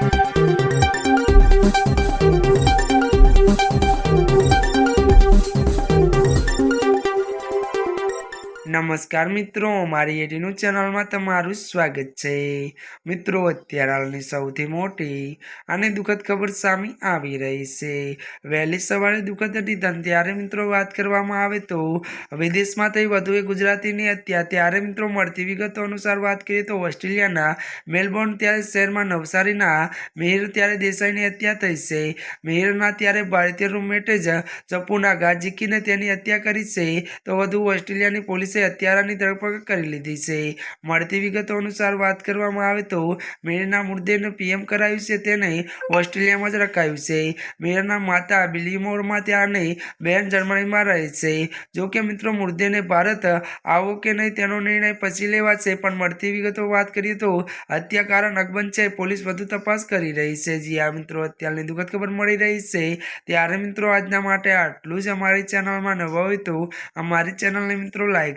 Thank you. નમસ્કાર મિત્રો, મારી એડીનું ચેનલમાં તમારું સ્વાગત છે. મિત્રો, અત્યારે હાલની સૌથી મોટી અને દુઃખદ ખબર સામે આવી રહી છે. વહેલી સવારે દુઃખદ નિધન ત્યારે મિત્રો વાત કરવામાં આવે તો વિદેશમાં થઈ વધુ એક ગુજરાતીની હત્યા. ત્યારે મિત્રો મળતી વિગતો અનુસાર વાત કરીએ તો ઓસ્ટ્રેલિયાના મેલબોર્ન ત્યારે શહેરમાં નવસારીના મિહિર ત્યારે દેસાઈની હત્યા થઈ છે. મિહિરના ત્યારે ભારતીય રૂમમેટે જ ચપ્પુના ઘા ઝીકીને તેની હત્યા કરી છે. તો વધુ ઓસ્ટ્રેલિયાની પોલીસે હત્યારાની ધરપકડ કરી લીધી છે. મળતી વિગતો અનુસાર વાત કરવામાં આવે તો મેયરના મૃતદેહને પીએમ કરાયું છે, તેને ઓસ્ટ્રેલિયામાં જ રખાયું છે. મેયરના માતા બિલીમોરમાં ત્યાંને બેન જર્મનીમાં રહે છે. જો કે મિત્રો મૃતદેહને ભારત આવો કે નહીં તેનો નિર્ણય પછી લેવાશે, પણ મળતી વિગતો વાત કરીએ તો હત્યા કારણ અકબંધ છે, પોલીસ વધુ તપાસ કરી રહી છે. જી આ મિત્રો, અત્યારની દુઃખદ ખબર મળી રહી છે. ત્યારે મિત્રો, આજના માટે આટલું જ. અમારી ચેનલમાં નવા હોય તો અમારી ચેનલને મિત્રો લાઈક